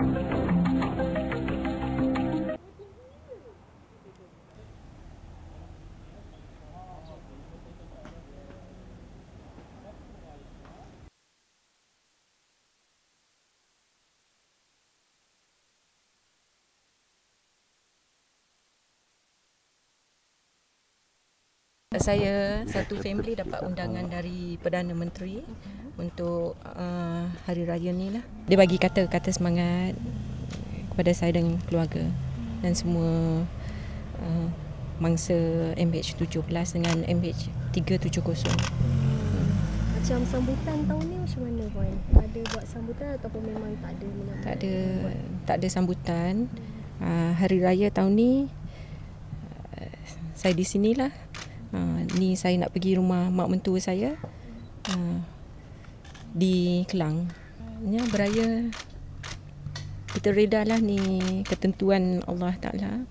Thank you. Saya satu family dapat undangan dari Perdana Menteri untuk uh, hari raya ni lah. Dia bagi kata-kata semangat kepada saya dan keluarga dan semua uh, mangsa MH17 dengan MH370. Macam sambutan tahun ni macam mana Puan? Ada buat sambutan ataupun memang tak ada menyambut? Tak ada tak ada sambutan. Uh, hari raya tahun ni uh, saya di sinilah. Uh, ni saya nak pergi rumah mak mentua saya uh, di Kelang. Ya, beraya kita reda lah ni ketentuan Allah Ta'ala.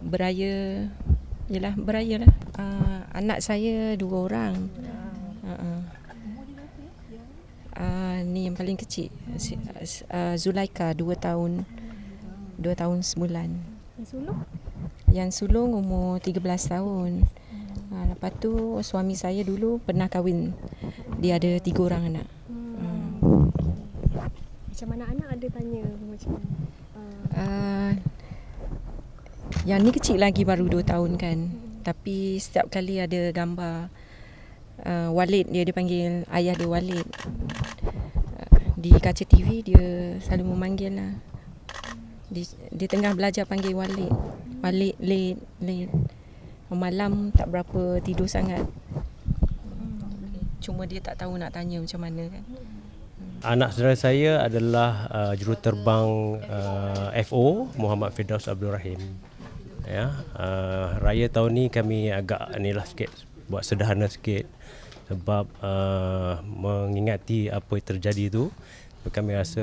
Beraya, yalah beraya lah. Uh, anak saya dua orang. Uh, uh. Uh, ni yang paling kecil uh, Zulaika dua tahun dua tahun sebulan Yang sulung? Yang sulung umur 13 tahun. Ha, lepas tu suami saya dulu pernah kahwin. Dia ada tiga orang anak. Hmm. Macam mana anak ada tanya macam uh, Uh, yang ni kecil lagi baru 2 tahun kan. Tapi setiap kali ada gambar uh, Walid dia dipanggil ayah dia Walid. Uh, di kaca TV dia selalu memanggil lah. Di, dia tengah belajar panggil Walid. Walid, late, late. Malam tak berapa tidur sangat. Cuma dia tak tahu nak tanya macam mana kan. Anak saudara saya adalah uh, juruterbang uh, FO Muhammad Firdaus Abdul Rahim. Ya, uh, raya tahun ni kami agak inilah sikit buat sederhana sikit sebab uh, mengingati apa yang terjadi tu kami rasa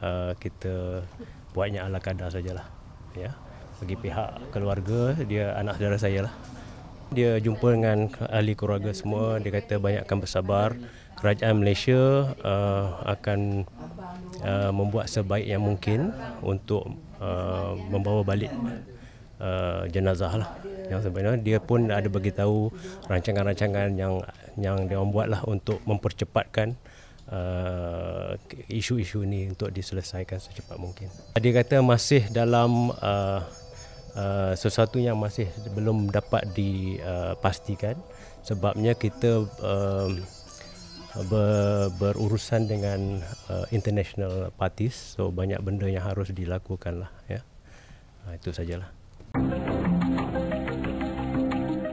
uh, kita buatnya ala kadar sajalah ya bagi pihak keluarga dia anak saudara saya lah. Dia jumpa dengan ahli keluarga semua. Dia kata banyakkan bersabar. Kerajaan Malaysia uh, akan uh, membuat sebaik yang mungkin untuk uh, membawa balik uh, jenazah lah. Yang sebenarnya dia pun ada bagi tahu rancangan-rancangan yang yang dia buat lah untuk mempercepatkan uh, isu-isu ini untuk diselesaikan secepat mungkin. Dia kata masih dalam uh, uh, sesuatu yang masih belum dapat dipastikan uh, sebabnya kita uh, ber, berurusan dengan uh, international parties so banyak benda yang harus dilakukan lah ya. Uh, itu sajalah.